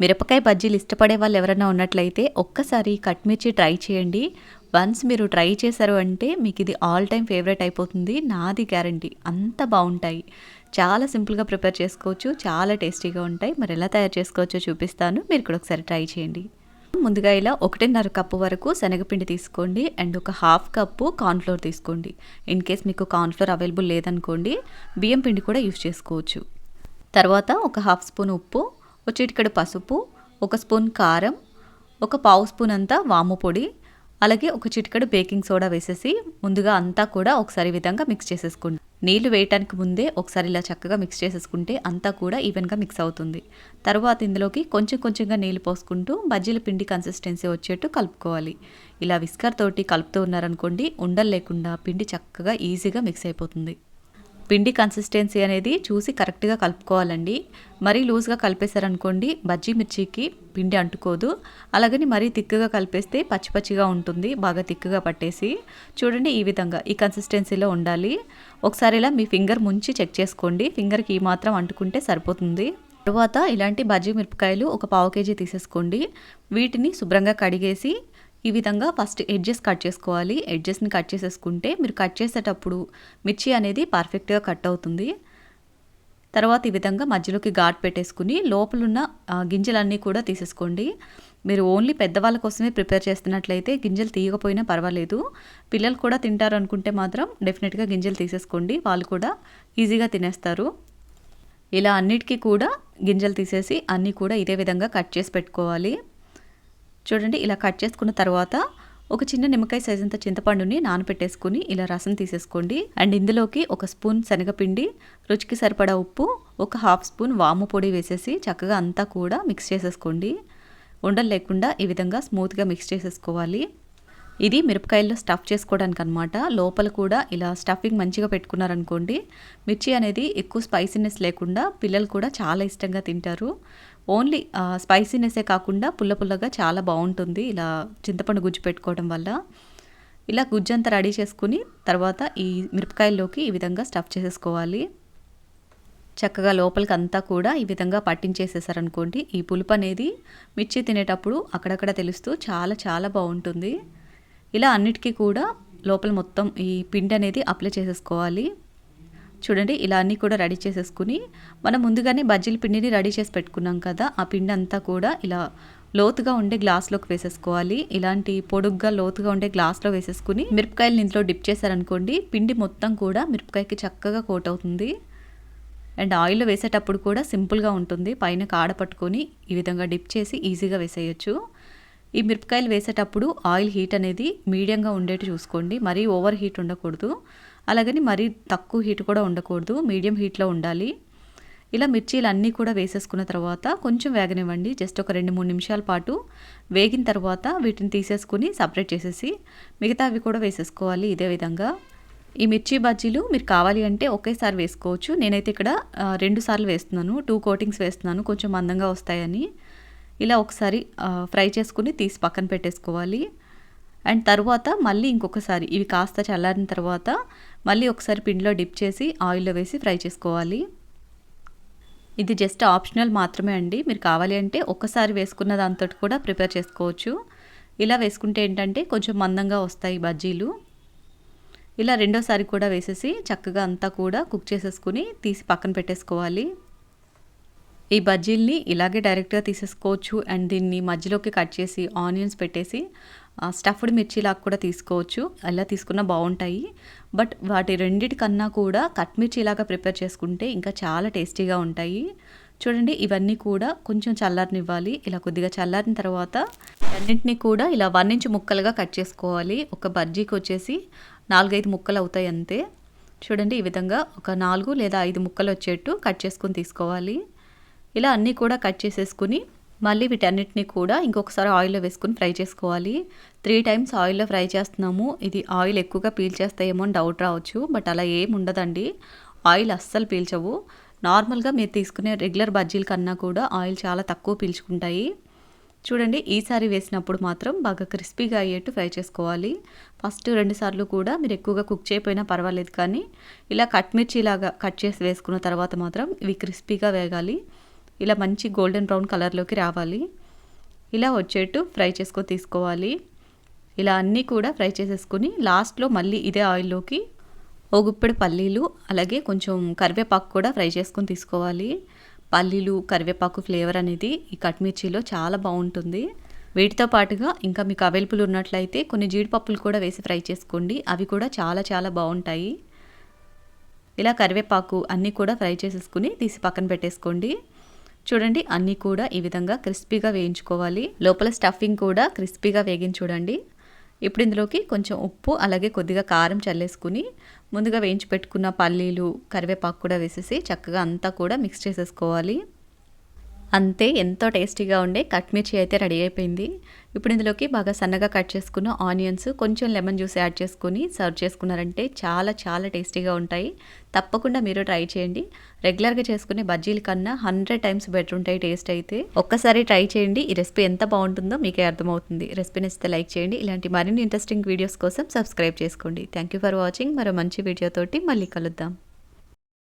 మిరపకాయ బజ్జీలు ఇష్టపడే వాళ్ళు ఎవరైనా ఉన్నట్లయితే ఒక్కసారి కట్ మిర్చి ట్రై చేయండి. వన్స్ మీరు ట్రై చేశారు అంటే మీకు ఇది ఆల్ టైమ్ ఫేవరెట్ అయిపోతుంది. నాది గ్యారంటీ. అంత బాగుంటాయి. చాలా సింపుల్గా ప్రిపేర్ చేసుకోవచ్చు. చాలా టేస్టీగా ఉంటాయి. మరి ఎలా తయారు చేసుకోవచ్చో చూపిస్తాను. మీరు కూడా ఒకసారి ట్రై చేయండి. ముందుగా ఇలా ఒకటిన్నర కప్పు వరకు శనగపిండి తీసుకోండి. అండ్ ఒక హాఫ్ కప్పు కార్న్ఫ్లోర్ తీసుకోండి. ఇన్ కేస్ మీకు కార్న్ఫ్లోర్ అవైలబుల్ లేదనుకోండి బియ్యం పిండి కూడా యూస్ చేసుకోవచ్చు. తర్వాత ఒక హాఫ్ స్పూన్ ఉప్పు ఒక చిటికెడు పసుపు ఒక స్పూన్ కారం ఒక పావు స్పూన్ అంతా వాము పొడి అలాగే ఒక చిటికెడు బేకింగ్ సోడా వేసేసి ముందుగా అంతా కూడా ఒకసారి విధంగా మిక్స్ చేసేసుకోండి. నీళ్ళు వేయటానికి ముందే ఒకసారి ఇలా చక్కగా మిక్స్ చేసేసుకుంటే అంతా కూడా ఈవెన్గా మిక్స్ అవుతుంది. తర్వాత ఇందులోకి కొంచెం కొంచెంగా నీళ్ళు పోసుకుంటూ బజ్జీల పిండి కన్సిస్టెన్సీ వచ్చేట్టు కలుపుకోవాలి. ఇలా విస్కర్ తోటి కలుపుతూ ఉన్నారనుకోండి ఉండలు లేకుండా పిండి చక్కగా ఈజీగా మిక్స్ అయిపోతుంది. పిండి కన్సిస్టెన్సీ అనేది చూసి కరెక్ట్గా కలుపుకోవాలండి. మరీ లూజ్గా కలిపేశారనుకోండి బజ్జీ మిర్చికి పిండి అంటుకోదు. అలాగని మరీ తిక్కుగా కలిపేస్తే పచ్చి పచ్చిగా ఉంటుంది బాగా తిక్కుగా పట్టేసి. చూడండి ఈ విధంగా ఈ కన్సిస్టెన్సీలో ఉండాలి. ఒకసారి ఇలా మీ ఫింగర్ ముంచి చెక్ చేసుకోండి. ఫింగర్కి ఈ మాత్రం అంటుకుంటే సరిపోతుంది. తర్వాత ఇలాంటి బజ్జీ మిరపకాయలు ఒక పావు కేజీ తీసేసుకోండి. వీటిని శుభ్రంగా కడిగేసి ఈ విధంగా ఫస్ట్ ఎడ్జెస్ కట్ చేసుకోవాలి. ఎడ్జెస్ని కట్ చేసేసుకుంటే మీరు కట్ చేసేటప్పుడు మిర్చి అనేది పర్ఫెక్ట్గా కట్ అవుతుంది. తర్వాత ఈ విధంగా మధ్యలోకి ఘాట్ పెట్టేసుకుని లోపలున్న గింజలన్నీ కూడా తీసేసుకోండి. మీరు ఓన్లీ పెద్దవాళ్ళ కోసమే ప్రిపేర్ చేస్తున్నట్లయితే గింజలు తీయకపోయినా పర్వాలేదు. పిల్లలు కూడా తింటారు అనుకుంటే మాత్రం డెఫినెట్గా గింజలు తీసేసుకోండి. వాళ్ళు కూడా ఈజీగా తినేస్తారు. ఇలా అన్నిటికీ కూడా గింజలు తీసేసి అన్నీ కూడా ఇదే విధంగా కట్ చేసి పెట్టుకోవాలి. చూడండి ఇలా కట్ చేసుకున్న తర్వాత ఒక చిన్న నిమ్మకాయ సైజ్ అంత చింతపండుని నానపెట్టేసుకుని ఇలా రసం తీసేసుకోండి. అండ్ ఇందులోకి ఒక స్పూన్ శనగపిండి రుచికి సరిపడా ఉప్పు ఒక హాఫ్ స్పూన్ వాము పొడి వేసేసి చక్కగా అంతా కూడా మిక్స్ చేసేసుకోండి. ఉండలు లేకుండా ఈ విధంగా స్మూత్గా మిక్స్ చేసేసుకోవాలి. ఇది మిరపకాయల్లో స్టఫ్ చేసుకోవడానికి అనమాట లోపల కూడా ఇలా స్టఫింగ్ మంచిగా పెట్టుకున్నారనుకోండి మిర్చి అనేది ఎక్కువ స్పైసీనెస్ లేకుండా పిల్లలు కూడా చాలా ఇష్టంగా తింటారు. ఓన్లీ స్పైసీనెస్సే కాకుండా పుల్ల పుల్లగా చాలా బాగుంటుంది. ఇలా చింతపండు గుజ్జు పెట్టుకోవడం వల్ల. ఇలా గుజ్జు అంతా రెడీ చేసుకుని తర్వాత ఈ మిరపకాయల్లోకి ఈ విధంగా స్టఫ్ చేసేసుకోవాలి. చక్కగా లోపలికి అంతా కూడా ఈ విధంగా పట్టించేసేసారనుకోండి ఈ పులుపు అనేది మిర్చి తినేటప్పుడు అక్కడక్కడ తెలుస్తూ చాలా చాలా బాగుంటుంది. ఇలా అన్నిటికీ కూడా లోపల మొత్తం ఈ పిండి అనేది అప్లై చేసేసుకోవాలి. చూడండి ఇలా అన్నీ కూడా రెడీ చేసేసుకుని మనం ముందుగానే బజ్జీల పిండిని రెడీ చేసి పెట్టుకున్నాం కదా ఆ పిండి అంతా కూడా ఇలా లోతుగా ఉండే గ్లాస్లోకి వేసేసుకోవాలి. ఇలాంటి పొడుగ్గా లోతుగా ఉండే గ్లాస్లో వేసేసుకుని మిరపకాయలు ఇంట్లో డిప్ చేశారనుకోండి పిండి మొత్తం కూడా మిరపకాయకి చక్కగా కోట్ అవుతుంది అండ్ ఆయిల్ వేసేటప్పుడు కూడా సింపుల్గా ఉంటుంది పైన కాడ పట్టుకొని ఈ విధంగా డిప్ చేసి ఈజీగా వేసేయచ్చు. ఈ మిరపకాయలు వేసేటప్పుడు ఆయిల్ హీట్ అనేది మీడియంగా ఉండేట్టు చూసుకోండి. మరీ ఓవర్ హీట్ ఉండకూడదు. అలాగని మరీ తక్కువ హీట్ కూడా ఉండకూడదు. మీడియం హీట్లో ఉండాలి. ఇలా మిర్చీలు అన్నీ కూడా వేసేసుకున్న తర్వాత కొంచెం వేగనివ్వండి. జస్ట్ ఒక రెండు మూడు నిమిషాల పాటు వేగిన తర్వాత వీటిని తీసేసుకుని సపరేట్ చేసేసి మిగతా అవి కూడా వేసేసుకోవాలి ఇదే విధంగా. ఈ మిర్చి బజ్జీలు మీరు కావాలి అంటే ఒకేసారి వేసుకోవచ్చు. నేనైతే ఇక్కడ రెండు సార్లు వేస్తున్నాను. టూ కోటింగ్స్ వేస్తున్నాను. కొంచెం మందంగా వస్తాయని. ఇలా ఒకసారి ఫ్రై చేసుకుని తీసి పక్కన పెట్టేసుకోవాలి. అండ్ తర్వాత మళ్ళీ ఇంకొకసారి ఇవి కాస్త చల్లారిన తర్వాత మళ్ళీ ఒకసారి పిండిలో డిప్ చేసి ఆయిల్లో వేసి ఫ్రై చేసుకోవాలి. ఇది జస్ట్ ఆప్షనల్ మాత్రమే అండి. మీరు కావాలి అంటే ఒక్కసారి వేసుకున్న దాంతో కూడా ప్రిపేర్ చేసుకోవచ్చు. ఇలా వేసుకుంటే ఏంటంటే కొంచెం మందంగా వస్తాయి బజ్జీలు. ఇలా రెండోసారి కూడా వేసేసి చక్కగా అంతా కూడా కుక్ చేసేసుకుని తీసి పక్కన పెట్టేసుకోవాలి. ఈ బజ్జీల్ని ఇలాగే డైరెక్ట్గా తీసేసుకోవచ్చు. అండ్ దీన్ని మధ్యలోకి కట్ చేసి ఆనియన్స్ పెట్టేసి స్టఫ్డ్ మిర్చిలాగా కూడా తీసుకోవచ్చు. అలా తీసుకున్నా బాగుంటాయి. బట్ వాటి రెండిటికన్నా కూడా కట్ మిర్చిలాగా ప్రిపేర్ చేసుకుంటే ఇంకా చాలా టేస్టీగా ఉంటాయి. చూడండి ఇవన్నీ కూడా కొంచెం చల్లారనివ్వాలి. ఇలా కొద్దిగా చల్లారిన తర్వాత అన్నింటినీ కూడా ఇలా వన్ ఇంచ్ ముక్కలుగా కట్ చేసుకోవాలి. ఒక బజ్జీకి వచ్చేసి నాలుగైదు ముక్కలు అవుతాయి అంతే. చూడండి ఈ విధంగా ఒక నాలుగు లేదా ఐదు ముక్కలు వచ్చేట్టు కట్ చేసుకొని తీసుకోవాలి. ఇలా అన్నీ కూడా కట్ చేసేసుకుని మళ్ళీ వీటన్నిటిని కూడా ఇంకొకసారి ఆయిల్లో వేసుకుని ఫ్రై చేసుకోవాలి. త్రీ టైమ్స్ ఆయిల్లో ఫ్రై చేస్తున్నాము. ఇది ఆయిల్ ఎక్కువగా పీల్చేస్తాయేమో అని డౌట్ రావచ్చు బట్ అలా ఏం ఉండదండి. ఆయిల్ అస్సలు పీల్చవు. నార్మల్గా మీరు తీసుకునే రెగ్యులర్ బజ్జీల కన్నా కూడా ఆయిల్ చాలా తక్కువ పీల్చుకుంటాయి. చూడండి ఈసారి వేసినప్పుడు మాత్రం బాగా క్రిస్పీగా అయ్యేట్టు ఫ్రై చేసుకోవాలి. ఫస్ట్ రెండు సార్లు కూడా మీరు ఎక్కువగా కుక్ చేయకపోయినా పర్వాలేదు కానీ ఇలా కట్ మిర్చి లాగా కట్ చేసి వేసుకున్న తర్వాత మాత్రం ఇవి క్రిస్పీగా వేగాలి. ఇలా మంచి గోల్డెన్ బ్రౌన్ కలర్లోకి రావాలి. ఇలా వచ్చేట్టు ఫ్రై చేసుకొని తీసుకోవాలి. ఇలా అన్నీ కూడా ఫ్రై చేసేసుకుని లాస్ట్లో మళ్ళీ ఇదే ఆయిల్లోకి ఓ గుప్పెడు పల్లీలు అలాగే కొంచెం కరివేపాకు కూడా ఫ్రై చేసుకొని తీసుకోవాలి. పల్లీలు కరివేపాకు ఫ్లేవర్ అనేది ఈ కట్మిర్చిలో చాలా బాగుంటుంది. వీటితో పాటుగా ఇంకా మీకు అవైలబుల్ ఉన్నట్లయితే కొన్ని జీడిపప్పులు కూడా వేసి ఫ్రై చేసుకోండి. అవి కూడా చాలా చాలా బాగుంటాయి. ఇలా కరివేపాకు అన్నీ కూడా ఫ్రై చేసేసుకుని తీసి పక్కన పెట్టేసుకోండి. చూడండి అన్నీ కూడా ఈ విధంగా క్రిస్పీగా వేయించుకోవాలి. లోపల స్టఫింగ్ కూడా క్రిస్పీగా వేగించి చూడండి. ఇప్పుడు ఇందులోకి కొంచెం ఉప్పు అలాగే కొద్దిగా కారం చల్లేసుకుని ముందుగా వేయించి పెట్టుకున్న పల్లీలు కరివేపాకు కూడా వేసేసి చక్కగా అంతా కూడా మిక్స్ చేసేసుకోవాలి. అంతే ఎంతో టేస్టీగా ఉండే కట్ మిర్చి అయితే రెడీ అయిపోయింది. ఇప్పుడు ఇందులోకి బాగా సన్నగా కట్ చేసుకున్న ఆనియన్స్ కొంచెం లెమన్ జ్యూస్ యాడ్ చేసుకుని సర్వ్ చేసుకున్నారంటే చాలా చాలా టేస్టీగా ఉంటాయి. తప్పకుండా మీరు ట్రై చేయండి. రెగ్యులర్గా చేసుకునే బజ్జీల కన్నా హండ్రెడ్ టైమ్స్ బెటర్ ఉంటాయి టేస్ట్ అయితే. ఒక్కసారి ట్రై చేయండి. ఈ రెసిపీ ఎంత బాగుంటుందో మీకే అర్థమవుతుంది. రెసిపీ నచ్చితే లైక్ చేయండి. ఇలాంటి మరిన్ని ఇంట్రెస్టింగ్ వీడియోస్ కోసం సబ్స్క్రైబ్ చేసుకోండి. Thank you for watching. మరో మంచి వీడియోతోటి మళ్ళీ కలుద్దాం.